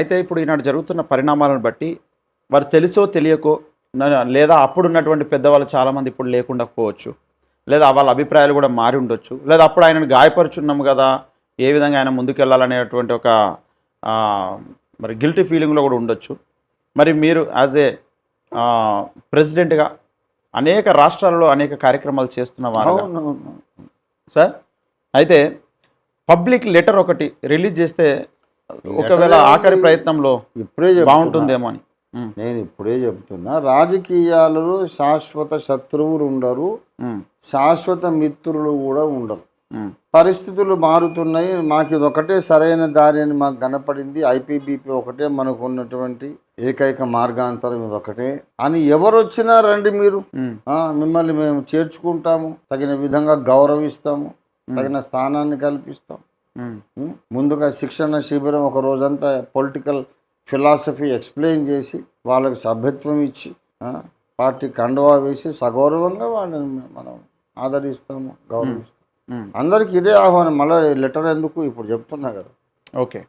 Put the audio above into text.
అయితే ఇప్పుడు ఈనాడు జరుగుతున్న పరిణామాలను బట్టి వారు తెలుసో తెలియకో లేదా అప్పుడున్నటువంటి పెద్దవాళ్ళు చాలామంది ఇప్పుడు లేకుండా పోవచ్చు లేదా వాళ్ళ అభిప్రాయాలు కూడా మారి ఉండొచ్చు లేదా అప్పుడు ఆయనను గాయపరుచున్నాము కదా ఏ విధంగా ఆయన ముందుకెళ్ళాలనేటువంటి ఒక మరి గిల్టీ ఫీలింగ్లో కూడా ఉండొచ్చు. మరి మీరు యాజ్ ఏ ప్రెసిడెంట్గా అనేక రాష్ట్రాలలో అనేక కార్యక్రమాలు చేస్తున్న వారు అవునవును సార్ అయితే పబ్లిక్ లెటర్ ఒకటి రిలీజ్ చేస్తే ఒకవేళ ఆఖరి ప్రయత్నంలో ఇప్పుడే. బాగుంటుందేమో అని. నేను ఇప్పుడే చెప్తున్నా రాజకీయాలలో శాశ్వత శత్రువులు ఉండరు శాశ్వత మిత్రులు కూడా ఉండరు. పరిస్థితులు మారుతున్నాయి మాకు ఇది ఒకటే సరైన దారి అని మాకు కనపడింది ఐపీబీపీ ఒకటే మనకు ఉన్నటువంటి ఏకైక మార్గాంతరం ఇది ఒకటే అని ఎవరు వచ్చినా రండి మీరు. మిమ్మల్ని మేము చేర్చుకుంటాము తగిన విధంగా గౌరవిస్తాము తగిన స్థానాన్ని కల్పిస్తాం? ముందుగా శిక్షణ శిబిరం ఒక రోజంతా పొలిటికల్ ఫిలాసఫీ ఎక్స్ప్లెయిన్ చేసి వాళ్ళకి సభ్యత్వం ఇచ్చి పార్టీ కండువా వేసి సగౌరవంగా వాళ్ళని మనం ఆదరిస్తాము గౌరవిస్తాము. ఉమ్. అందరికి ఇదే ఆహ్వానం. మళ్ళీ లెటర్ ఎందుకు? ఇప్పుడు చెప్తున్నా కదా. ఓకే